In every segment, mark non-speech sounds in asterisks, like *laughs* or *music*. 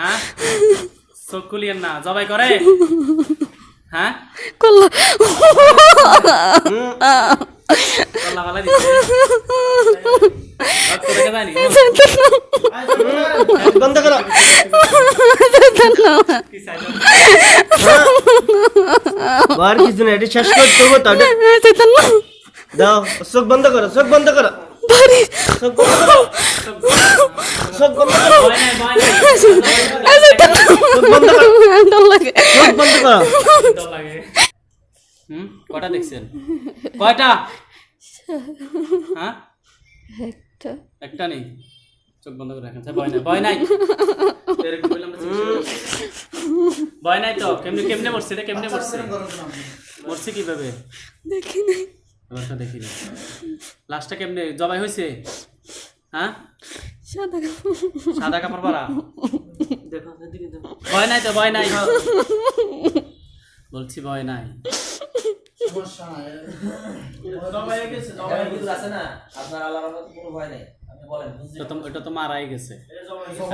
হ্যাঁ? চোখ খুলিয়েন না জবাই করে। হ্যাঁ? কল্লা। বন্ধ করো। আর কিছু না এটা শেষ করতে হবে তো দাও চোখ বন্ধ করো চোখ বন্ধ করো। হুম? কয়টা দেখছেন? কয়টা? হ্যাঁ? একটা। একটা নেই। চোখ বন্ধ করে রাখেন ভয় নাই ভয় নাই। ভয় নাই তো? কেমনে কেমনে মরছে এটা কেমনে মরছে? মরছে কীভাবে? দেখি নাই। এবারটা দেখি না। লাস্টটা কেমনে? জবাই হয়েছে? হ্যাঁ? সাদা সাদা কাপড় পরা? দেখো ভয় নাই তো ভয় নাই বলছি ভয় নাই। আছে না? আপনার আল্লাহর রহমতে কোনো ভয় নেই। এটা তো মারাই গেছে।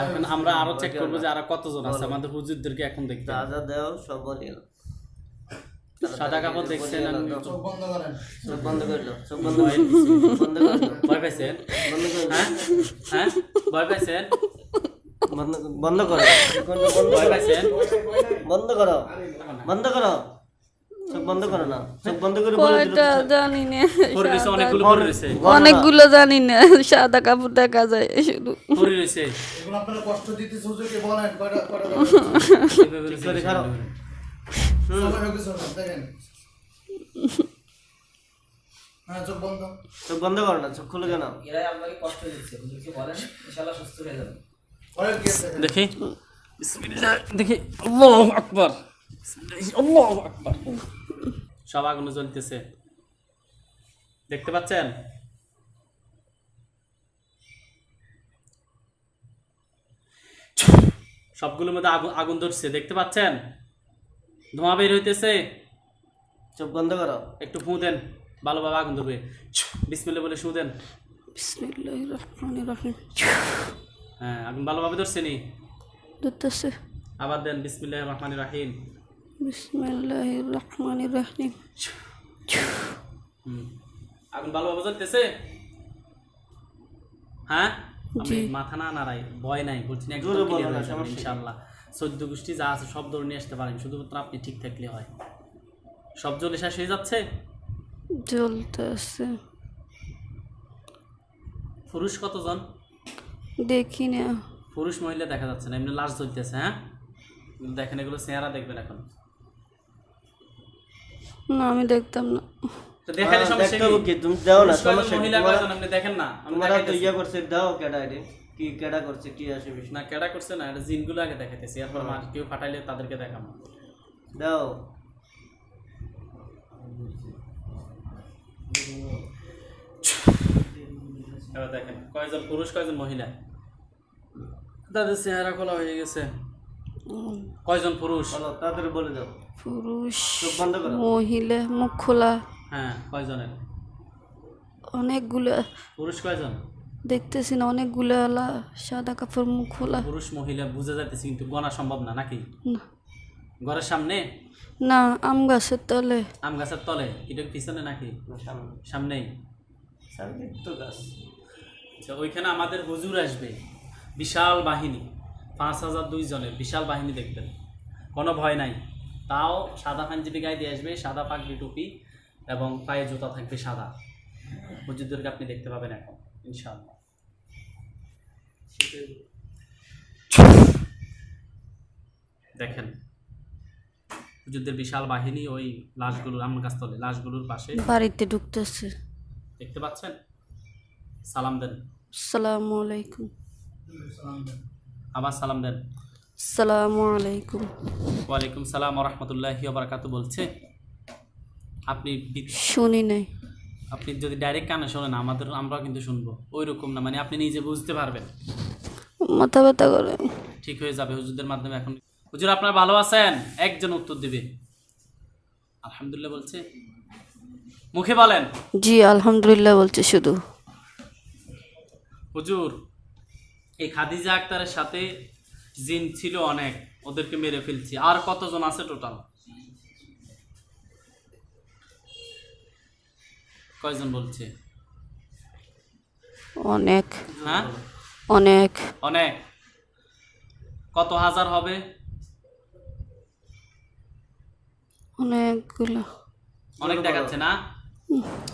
এখন আমরা আরও চেক করব যে আরও কতজন আছে। আমাদের হুজুরদেরকে এখন দেখতে। যা দাও সব সাদা কাপড় দেখছেন চোখ বন্ধ করে চোখ বন্ধ করে বন্ধ করে দাও ভয় পাইছেন? বন্ধ করে হ্যাঁ? হ্যাঁ? ভয় পাইছেন? বন্ধ করো। ভয় পাইছেন? বন্ধ করো। বন্ধ করো। চোখ বন্ধ করো না। চোখ বন্ধ করে কয়টা জানি না অনেকগুলো রয়েছে। অনেকগুলো জানি না সাদা কাপড় দেখা যায় শুধু। পরে রয়েছে। এখন আপনারা কষ্ট দিতে সুযোগে বলেন কয়টা কয়টা চোখ বন্ধ। করো না চোখ খুলে কেন? এরাই আপনাকে কষ্ট দিচ্ছে হুজুরকে বলেন ইনশাআল্লাহ সুস্থ হয়ে যাবেন পরের কেস দেখেন। দেখি। দেখি। আল্লাহু আকবার। আল্লাহু আকবার। সব আগুনে জ্বলতেছে। দেখতে পাচ্ছেন? সবগুলোর মধ্যে আগুন আগুন ধরছে দেখতে পাচ্ছেন? ধোঁয়া বের হইতেছে। চোখ বন্ধ করো। একটু ফু দেন ভালোভাবে আগুন ধরবে। বিসমিল্লাহ বলে শু দেন। বিসমিল্লাহির রহমানির রহিম। হ্যাঁ আগুন ভালোভাবে ধরছে নি? ধরতেছে। আবার দেন বিসমিল্লাহ রহমান রাহিম। বিসমিল্লাহির রহমানির রহিম। হুম। আগুন ভালোভাবে জ্বলতেছে? হ্যাঁ? মাথা না নাড়াই ভয় নাই বলছি না একদম। ইনশাআল্লাহ। চোদ্দ গোষ্ঠী যা আছে সব ধরে নিয়ে আসতে পারেন শুধুমাত্র আপনি ঠিক থাকলে হয়। সব জ্বলে শেষ হয়ে যাচ্ছে? জ্বলতেছে পুরুষ কতজন? দেখি না। পুরুষ মহিলা দেখা যাচ্ছে না এমনি লাশ জ্বলতেছে হ্যাঁ? দেখেন এগুলো চেহারা দেখবেন এখন। না আমি দেখতাম না। তো দেখালে সমস্যা কি? কি? তুমি দাও না সমস্যা মহিলা কয়জন? আপনি দেখেন না। আমি তোমার তো। ইয়ে করছে দাও কেডা এটা কি কেডা করছে কি আসে বিষয়? না কেডা করছে না এটা জিনগুলো আগে দেখাইতেছি। এরপর আর কেউ ফাটাইলে তাদেরকে দেখাবো। দাও। এবার দেখেন কয়জন পুরুষ কয়জন মহিলা? তাদের চেহারা খোলা হয়ে গেছে। কয়জন পুরুষ? বলো তাড়াতাড়ি বলে দাও। পুরুষ চোখ বন্ধ করো। মহিলা মুখ খোলা। হ্যাঁ কয়জনের? অনেকগুলো। পুরুষ কয়জন? দেখতেছি না অনেকগুলো আলা সাদা কাপড় মুখ খোলা। পুরুষ মহিলা বুঝে যাইতেছে কিন্তু গণা সম্ভব না নাকি? না। ঘরের সামনে? না আম গাছের তলে। আম গাছের তলে? এটা পিছনে নাকি? সামনে। সামনেই? সামনে তো গাছ। আচ্ছা ওইখানে আমাদের হুজুর আসবে। বিশাল বাহিনী পাঁচ হাজার দুই জনের বিশাল বাহিনী দেখবেন। কোনো ভয় নাই। তাও সাদা পাঞ্জাবি গায়ে দিয়ে আসবে সাদা পাগড়ি টুপি এবং পায়ে জুতা থাকবে সাদা। হুজুরদেরকে আপনি দেখতে পাবেন এখন ইনশাআল্লাহ। দেখেন হুজুরদের বিশাল বাহিনী ওই লাশগুলোর আমার কাছ তলে লাশগুলোর পাশে বাড়িতে ঢুকতেছে। দেখতে পাচ্ছেন? সালাম দেন। আসসালামু আলাইকুম। আবার সালাম দেন। আসসালামু আলাইকুম। ওয়ালাইকুম সালাম রহমতুল্লাহ বারাকাতু বলছে। আপনি শুনি নাই। আপনি যদি ডাইরেক্ট কানে শোনেন আমাদের আমরাও কিন্তু শুনব। ওই রকম না মানে আপনি নিজে বুঝতে পারবেন। মাথা ব্যথা করে। ঠিক হয়ে যাবে হুজুরদের মাধ্যমে এখন। হুজুর আপনারা ভালো আছেন? একজন উত্তর দিবে। আলহামদুলিল্লাহ বলছে। মুখে বলেন। জি আলহামদুলিল্লাহ বলছে শুধু। হুজুর এই খাদিজা আক্তারের সাথে জিন ছিল অনেক। ওদেরকে মেরে ফেলছি। আর কতজন আছে টোটাল? কয়জন বলছে? অনেক। হ্যাঁ? অনেক। অনেক। কত হাজার হবে? অনেকগুলো। অনেক দেখাচ্ছে না?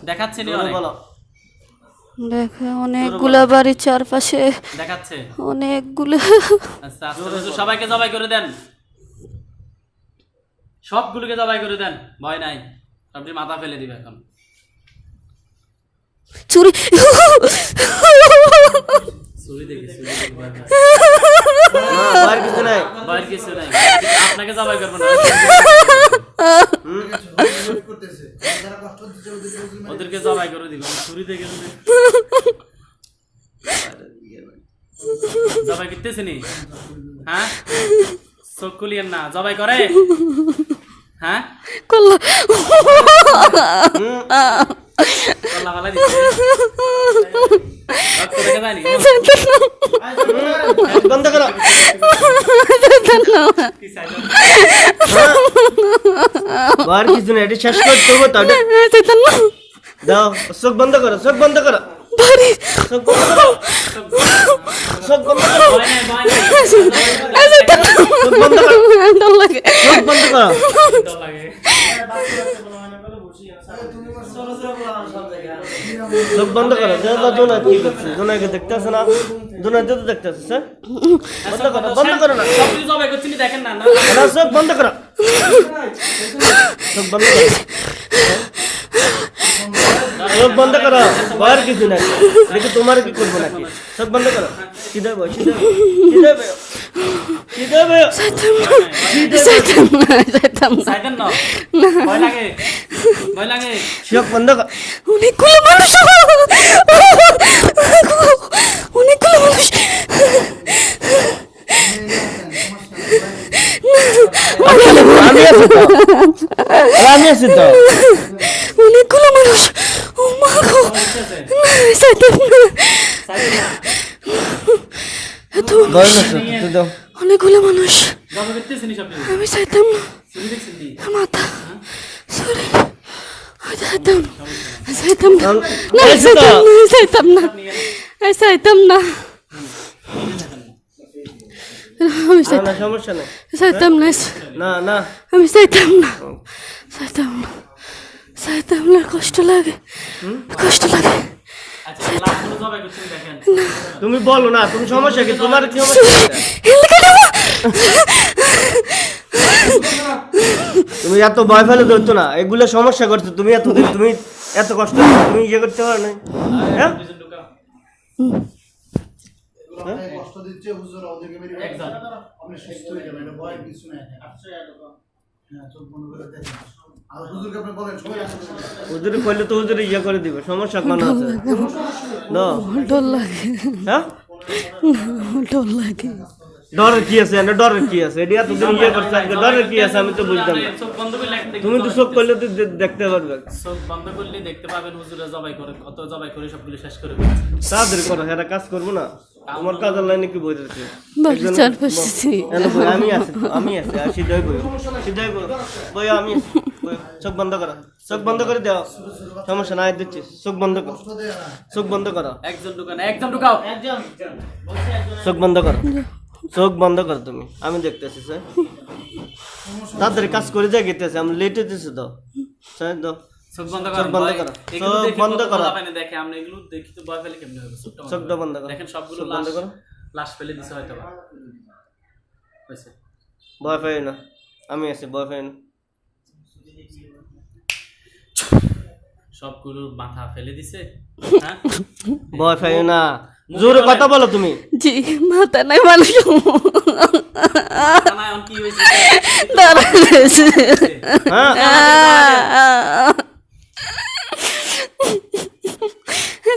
দেখাচ্ছে নি অনেক? দেখে অনেকগুলো বাড়ির চারপাশে দেখাচ্ছে? অনেকগুলো। আচ্ছা আস্তে আস্তে সবাইকে জবাই করে দেন। সবগুলোকে জবাই করে দেন। ভয় নাই। আপনি মাথা ফেলে দিবে এখন। চুরি। *laughs* দেখি কিছু নাই। কিছু নাই। আপনাকে জবাই করব না। ওদেরকে জবাই করে দিব চুরি দেখে জবাই করতেছে নি? হ্যাঁ? চোখ খুলিয়েন না। জবাই করে। হ্যাঁ? বন্ধ করো আর কিছু নাই এটা শেষ করতে হবে তো দাও চোখ বন্ধ করো। চোখ বন্ধ করো। চোখ বন্ধ করো চোখ বন্ধ করো। ভয় নাই ভয় নাই চোখ বন্ধ করো চোখ বন্ধ করো ডর লাগে চোখ বন্ধ করো জোনাই কি করছে? জোনাইকে দেখতেছে না? জোনাই তো দেখতেছে স্যার বন্ধ করো বন্ধ করো না। সব কিছু জবাই করছি দেখেন না না। না, চোখ বন্ধ করো। চোখ বন্ধ করো। চোখ বন্ধ করো। আর কিছু নাই। দেখি তোমার কি করব নাকি? চোখ বন্ধ করো। না না না ভয় লাগে ভয় লাগে চোখ বন্ধ কর। অনেকগুলো মানুষ। অনেকগুলো মানুষ। আমি আছি তো। আমি আছি তো অনেকগুলো মানুষ ও মা গো বুঝতেছে যাইতাম না সাইডেন না ভয় লাগছে তুই দাও অনেকগুলো মানুষ। আমি যাইতাম না। মাথা। সরি যাইতাম না। যাইতাম না। না আছি তো। যাইতাম না আমি না, না। সমস্যা নেই। না না আমি যাইতাম না। যাইতাম না। যাইতাম না। কষ্ট লাগে। কষ্ট লাগে। তুমি বলো না তুমি সমস্যা কি? তোমার কি সমস্যা তুমি এত ভয় ফেলে ধরতো না এগুলো সমস্যা করছ তুমি এত দিন তুমি এত কষ্ট তুমি ইয়ে করতে পারো না হ্যাঁ? কষ্ট দিচ্ছে হুজুর ওদেরকে মেরে আপনি সুস্থ হয়ে যাবেন এটা কিছু নাই। হ্যাঁ চোখ বন্ধ করে দেখেন। আর হুজুরকে আপনি বলেন সবাই আসলে হুজুরি করলে তো হুজুরি ইয়ে করে দিবে সমস্যা কোনো আছে? দাও ডর লাগে। হ্যাঁ? ডর লাগে। ডরের কি আছে? এনে ডরের কি আছে? এটি এতদিন ইয়ে করছে আজকে ডরের কি আছে? আমি তো বুঝতাম না। তুমি তো। চোখ করলে তো দেখতে পারবে। চোখ বন্ধ করলে দেখতে পাবেন হুজুরে জবাই করে কত জবাই করে সবগুলো শেষ করে। তাড়াতাড়ি করো হ্যাঁ কাজ করব না। তোমার কাজের লাইনে কি বই বই, আমি আছি আমি আছি আর সিধাই বই। সিধাই বই আমি চোখ বন্ধ করো। চোখ বন্ধ করে দাও। সমস্যা নাই দিচ্ছি। চোখ বন্ধ করো। চোখ বন্ধ করো। একজন ঢুকান একজন ঢুকাও। একজন। চোখ বন্ধ করো। চোখ বন্ধ করো তুমি। আমি দেখতেছি স্যার তাড়াতাড়ি কাজ করে যাই গেতেছে। আমি লেট হইতেছি তো। স্যার দাও চোখ বন্ধ চোখ বন্ধ করো। চোখ বন্ধ করো। পোলাপাইনে দেখে। আমরা এগুলো দেখি তো ভয় পেলে কেমনে হবে? চোখটা বন্ধ করো। বন্ধ করো। দেখেন সবগুলো বন্ধ করো। লাশ ফেলে দিছে হয়তো ভয় পাই না। আমি আছি ভয় পাই না। সবগুলোর মাথা ফেলে দিছে। হ্যাঁ? ভয় পাই না। জোরে কথা বলো তুমি। জি মাথা নাই মানুষ কি? হয়েছে? হ্যাঁ?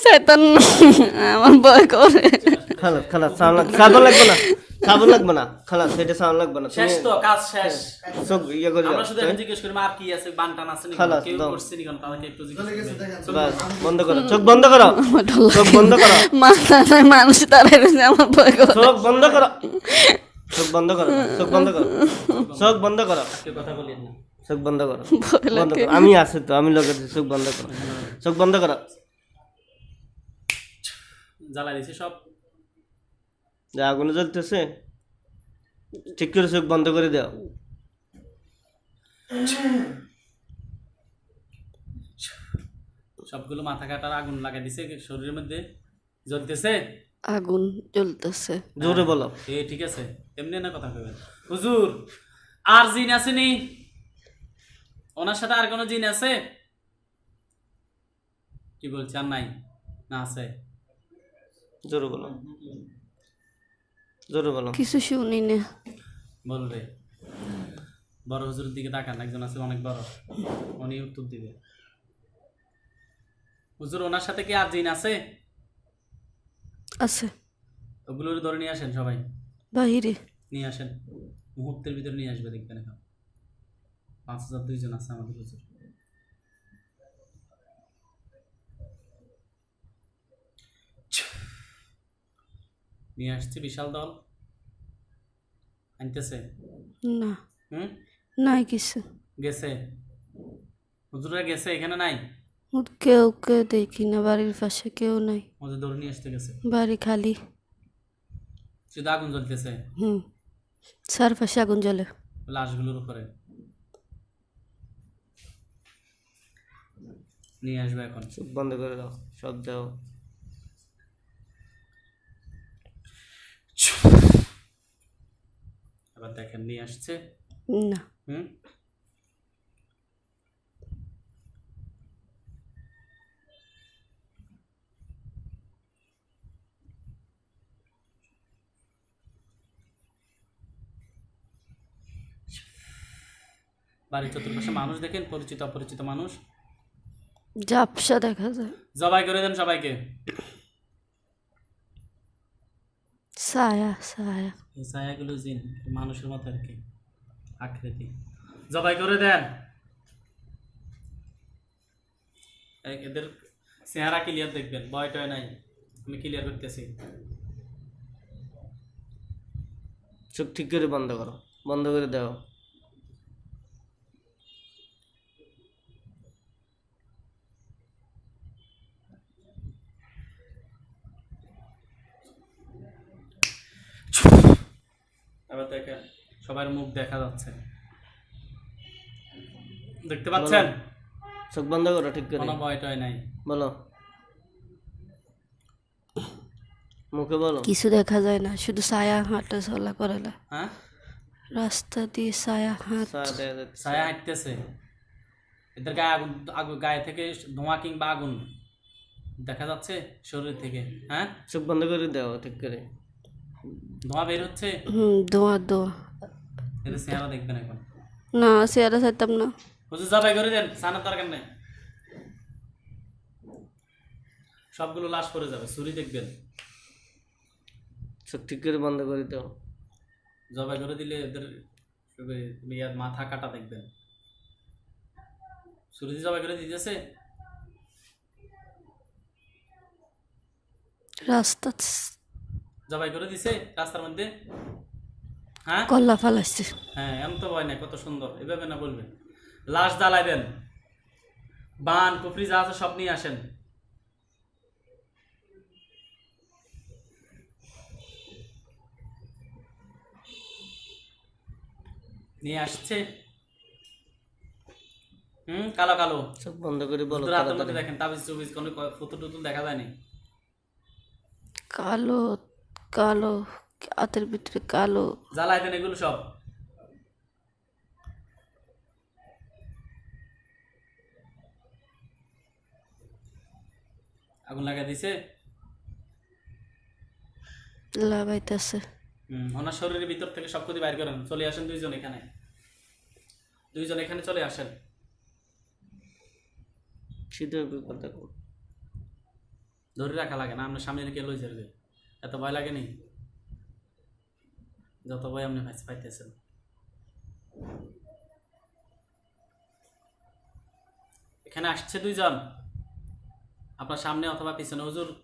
শয়তান আমার ভয় করে। খালাস খালাস সাউন্ড লাগ লাগবে না। সাবন লাগবে না খালাস সেটা সাউন্ড লাগবে না শেষ তো কাজ শেষ চোখ ইয়ে করে আমরা শুধু এখন জিজ্ঞেস করি আর কি আছে বানটান আছে নি খালাস, কেউ করছে নি তাদেরকে একটু জিজ্ঞেস বন্ধ করো চোখ বন্ধ করো চোখ বন্ধ করো মাথা মানুষ দাঁড়াইছে আমার ভয় করে চোখ বন্ধ করো চোখ বন্ধ করো চোখ বন্ধ করো চোখ বন্ধ করো কথা বলিয়েন না চোখ বন্ধ করো বন্ধ লাগে করো। আমি আছি তো আমি লোকের চোখ বন্ধ করো চোখ বন্ধ করো জ্বালা দিছে সব যে আগুনে জ্বলতেছে ঠিক করে চোখ বন্ধ করে দাও। সবগুলো মাথা কাটার আগুন লাগাই দিছে শরীরের মধ্যে জ্বলতেছে? আগুন জ্বলতেছে। জোরে বলো। এ ঠিক আছে। এমনি না কথা কইবেন। হুজুর আর জিন আসেনি ওনার সাথে আর কোনো জিন আছে? কি বলছে? আর নাই? না আছে? জোরে বলো। জোরে বলো। কিছু শুনি না। বলবে বড় হুজুরের দিকে তাকান একজন আছে অনেক বড়। উনি উত্তর দিবে। হুজুর ওনার সাথে কি আর জিন আছে? আছে। ওগুলোর ধরে নিয়ে আসেন সবাই? বাহিরে। নিয়ে আসেন। মুহূর্তের ভিতরে নিয়ে আসবে দেখবেন এখন। পাঁচ হাজার দুইজন আছে আমাদের হুজুর। নিয়ে আসছে বিশাল দল। আনতেছে? না। হুম? নাই কিছু। গেছে? হুজুরা গেছে এখানে নাই? কেউ কেউ দেখি না বাড়ির পাশে কেউ নাই। ওদের ধরে নিয়ে আসতে গেছে? বাড়ি খালি। শুধু আগুন জ্বলতেছে? হুম। চারপাশে আগুন জ্বলে। লাশগুলোর উপরে। নিয়ে আসবে এখন। চোখ বন্ধ করে দাও সব দাও। আবার দেখেন নিয়ে আসছে? না। হুম? বাড়ির চতুর্পাশে মানুষ দেখেন পরিচিত অপরিচিত মানুষ? ঝাপসা দেখা যায়। জবাই করে দেন সবাইকে। ছায়া সায়া। এই সায়াগুলো জিন মানুষের মতো আর কি আকৃতি। জবাই করে দেন। এদের চেহারা ক্লিয়ার দেখবেন ভয় টয় নাই। আমি ক্লিয়ার করতেছি। চোখ ঠিক করে বন্ধ করো। বন্ধ করে দাও। এবার দেখেন সবার মুখ দেখা যাচ্ছে। দেখতে পাচ্ছেন? চোখ বন্ধ করো ঠিক করে। কোনো ভয় টয় নাই। বলো। মুখে বলো। কিছু দেখা যায় না শুধু ছায়া হাঁটা চলা করে না। হ্যাঁ? রাস্তা দিয়ে ছায়া হাঁট। ছায়া ছায়া হাঁটতেছে। এদের গায়ে আগুন আগুন গায়ে থেকে ধোঁয়া কিংবা আগুন দেখা যাচ্ছে শরীর থেকে হ্যাঁ? চোখ বন্ধ করে দাও ঠিক করে। ধোঁয়া বের হচ্ছে? হুম দোয়া দোয়া। এদের চেহারা দেখবেন এখন। না চেয়ারা চাইতাম না। হুজুর জবাই করে দেন সানার দরকার নেই? সবগুলো লাশ পড়ে যাবে ছুরি দেখবেন। চোখ ঠিক করে বন্ধ করে দাও। জবাই করে দিলে এদের ইয়ার মাথা কাটা দেখবেন। ছুরি জবাই করে দিতেছে? রাস্তা জবাই করে দিছে রাস্তার মধ্যে। হ্যাঁ? কল্লা ফালাইছে। হ্যাঁ এমন তো ভয় নাই কত সুন্দর এভাবে না বলবেন। লাশ জ্বালাই দেন। বান কুফরি যা আছে সব নিয়ে আসেন। নিয়ে আসছে। হুম কালো কালো। চোখ বন্ধ করে বলো দেখেন তাবিজ চুবিজ কোনো টুতুল দেখা যায়নি। কালো কালো হাতের ভিতরে কালো। জ্বালাই দেন এগুলো সব। আগুন লাগাই দিছে? লাগাইতেছে। হুম, ওনার শরীরের ভিতর থেকে সব কিছু বাইর করেন। চলে আসেন দুইজন এখানে। দুইজন এখানে চলে আসেন। সিদ্ধ কথা। ধরে রাখা লাগে না আপনার সামনে রেখে লই যাবে এত ভয় লাগেনি যত ভয় আপনি পাইতে- পাইতেছেন। এখানে আসছে দুইজন। আপনার সামনে অথবা পিছনে। হুজুর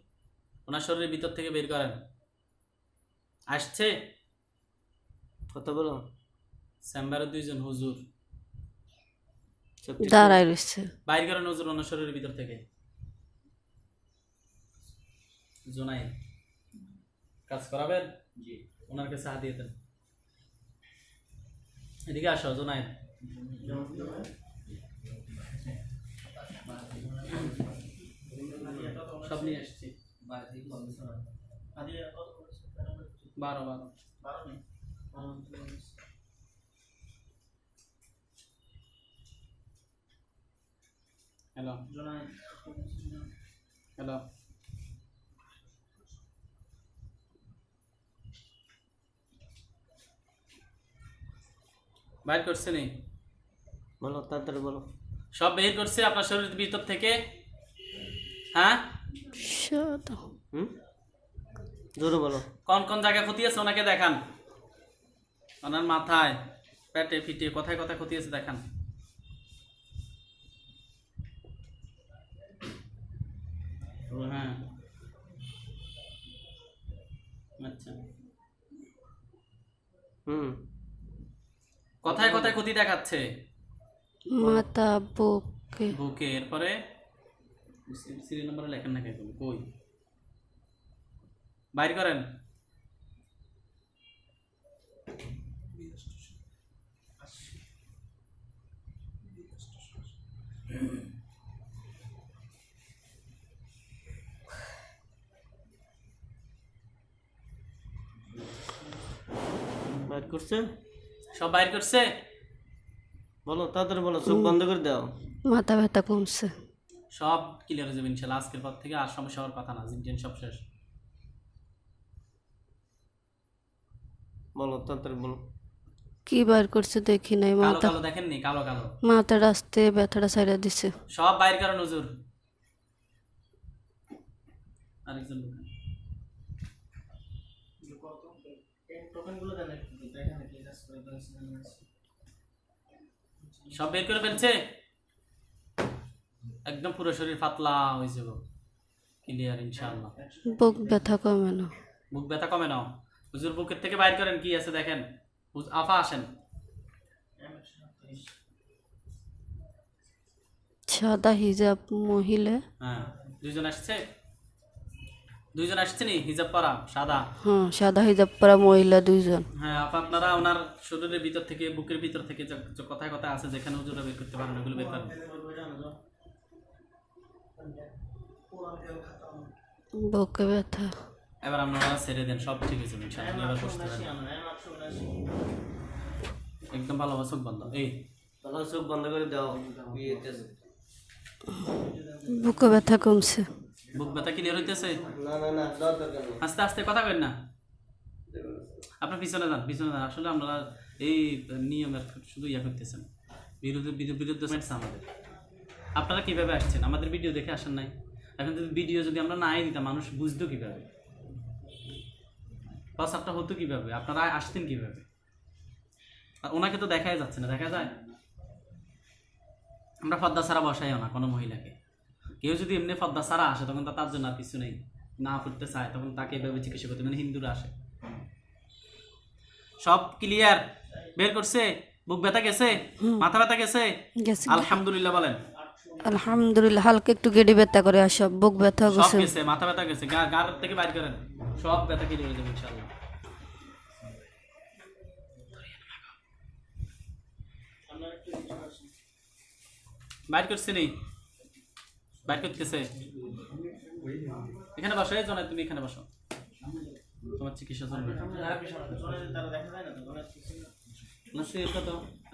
ওনার শরীরের ভিতর থেকে বের করেন। আসছে? কথা বলো? চেম্বারে দুইজন হুজুর। দাঁড়ায় রয়েছে। বাইর করেন হুজুর অন্য শরীরের ভিতর থেকে। জোনাই কাজ করাবেন? জি। ওনার কাছে হাত দিয়ে দেন। এদিকে আসো জোনাই সব নিয়ে আসছি। বারো বারো। হ্যালো। হ্যালো। বাইর করছে নি? বলো তাড়াতাড়ি বলো। সব বের করছে আপনার শরীরের ভিতর থেকে? হ্যাঁ? হুম? জোরে বলো। কোন কোন জায়গায় ক্ষতি আছে ওনাকে দেখান। ওনার মাথায় পেটে ফিটে কোথায় কোথায় ক্ষতি আছে দেখান। হ্যাঁ। আচ্ছা। হুম। কোথায় কোথায় ক্ষতি দেখাচ্ছে। মাথা বুকে। বুকে এরপরে? সিরিয়াল নম্বরে লেখেন না কেন কই? বাইর করেন। বাইর করছে সব বাইর করছে? বলো তাড়াতাড়ি বলো চোখ বন্ধ করে দাও। মাথা ব্যথা কমছে। সব ক্লিয়ার হয়ে যাবে ইনশাল্লাহ আজকের পর থেকে আর সমস্যা হওয়ার কথা না জিনটেন সব শেষ। বলো তাড়াতাড়ি বলো। কি বার করছে দেখি নাই কালো মাথা কালো দেখেননি কালো কালো। মাথার আসতে ব্যথাটা ছাইড়া দিছে। সব বাইর করেন হুজুর আরেকজন ঢুকান। সব বের করে ফেলছে? একদম পুরো শরীর পাতলা হয়ে যাব ক্লিয়ার ইনশাআল্লাহ। বুক ব্যথা কমে না। বুক ব্যথা কমে নাও হুজুর বুকের থেকে বাইর করেন কি আছে দেখেন? আফা আসেন। সাদা হিজাব মহিলা। হ্যাঁ দুইজন আসছে? দুইজন আসছে নি হিজাব পরা সাদা? হ্যাঁ সাদা হিজাব পরা মহিলা দুইজন। হ্যাঁ আপনারা ওনার শরীরের ভিতর থেকে বুকের ভিতর থেকে যে কথায় কথা আছে যেখানে হুজুরা বের করতে পারেন ওগুলো বের করেন। বুকে ব্যথা। এবার আপনারা ছেড়ে দেন সব ঠিক আছে ইনশাআল্লাহ এবার বসতে পারেন। একদম ভালো চোখ বন্ধ। এই। বলো চোখ বন্ধ করে দাও বুকে ব্যথা কমছে। বুক ব্যথা ক্লিয়ার হইতেছে? না না না দাও দরকার আস্তে আস্তে কথা করেন না। আপনার পিছনে যান পিছনে যান। আসলে আমরা এই নিয়মের শুধু ইয়া করতেছেন। বিরুদ্ধে বিরুদ্ধে আমাদের। আপনারা কীভাবে আসছেন? আমাদের ভিডিও দেখে আসেন নাই। এখন যদি ভিডিও যদি আমরা নাই দিতাম মানুষ বুঝতো কীভাবে? প্রস্তাবটা হতো কীভাবে? আপনারা আসতেন কীভাবে? আর ওনাকে তো দেখাই যাচ্ছে না দেখা যায়? আমরা পদ্মা ছাড়া বসাইও না কোনো মহিলাকে। কেউ যদি এমনি পদ্মা ছাড়া আসে তখন তার জন্য আর কিছু নেই। না ফুটতে চায় তখন তাকে এভাবে চিকিৎসা করতে মানে হিন্দুরা আসে। সব ক্লিয়ার বের করছে? বুক ব্যথা গেছে? মাথা ব্যথা গেছে? গেছে। আলহামদুলিল্লাহ বলেন। আলহামদুলিল্লাহ হালকা একটু গেডি ব্যথা করে আসো বুক ব্যথা সব গেছে। গেছে মাথা ব্যথা গেছে গা গার থেকে বাইর করেন। সব ব্যথা যাবে ইনশাআল্লাহ। বাইর করছে নি? বাইর করতেছে এখানে বসো, এই তুমি এখানে বসো। তোমার চিকিৎসা চলবে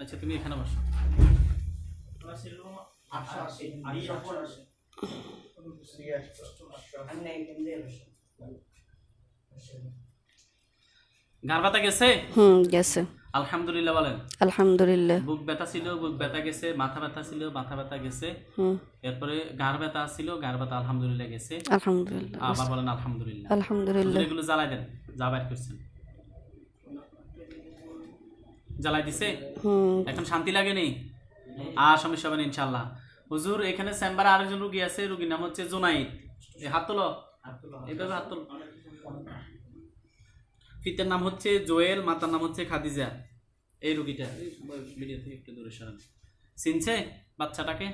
আচ্ছা তুমি এখানে বসো। গেছে? হুম, গেছে। আলহামদুলিল্লাহ বলেন। আলহামদুলিল্লাহ। বুক ব্যথা ছিল বুক ব্যথা গেছে মাথা ব্যথা ছিল মাথা ব্যথা গেছে। এরপরে গার ব্যথা ছিল গার ব্যথা আলহামদুলিল্লাহ গেছে। আলহামদুলিল্লাহ। আবার বলেন আলহামদুলিল্লাহ। আলহামদুলিল্লাহ। এগুলো জ্বালাই দেন যা বাইর করছেন। জ্বালাই দিছে? এখন শান্তি লাগে নেই আর সমস্যা হবে না ইনশাল্লাহ হুজুর এখানে চেম্বারে আরেকজন রুগী আছে রুগীর নাম হচ্ছে জোনাইদ। হাত তোলো। এইভাবে হাত তোলো। পিতার নাম হচ্ছে জোয়েল মাতার নাম হচ্ছে খাদিজা। এই রুগীটা। ভিডিও থেকে একটু দূরে সরান। চিনছে বাচ্চাটাকে?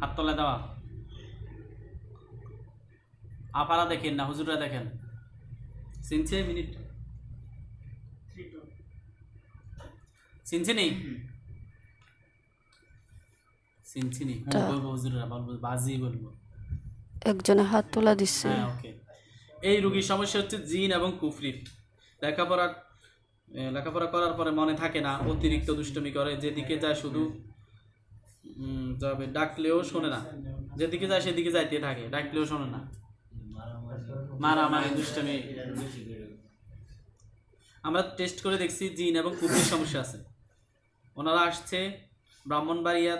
হাত তলে দেওয়া। আপারা দেখেন না হুজুরা দেখেন। চিনছে মিনিট? চিনছে নেই? চিনছি নি তা- বলব হুজুরা বলব বাজি বলব। একজনে হাত তোলা দিচ্ছে হ্যাঁ ওকে। এই রোগীর সমস্যা হচ্ছে জিন এবং কুফরির লেখাপড়া লেখাপড়া করার পরে মনে থাকে না, অতিরিক্ত দুষ্টমি করে, যেদিকে যায় শুধু ডাকলেও শোনে না। যেদিকে যায় সেদিকে যাইতে থাকে, ডাকলেও শোনে না। মারামারি, দুষ্টমি। আমরা টেস্ট করে দেখছি জিন এবং কুফরির সমস্যা আছে। ওনারা আসছে ব্রাহ্মণবাড়িয়া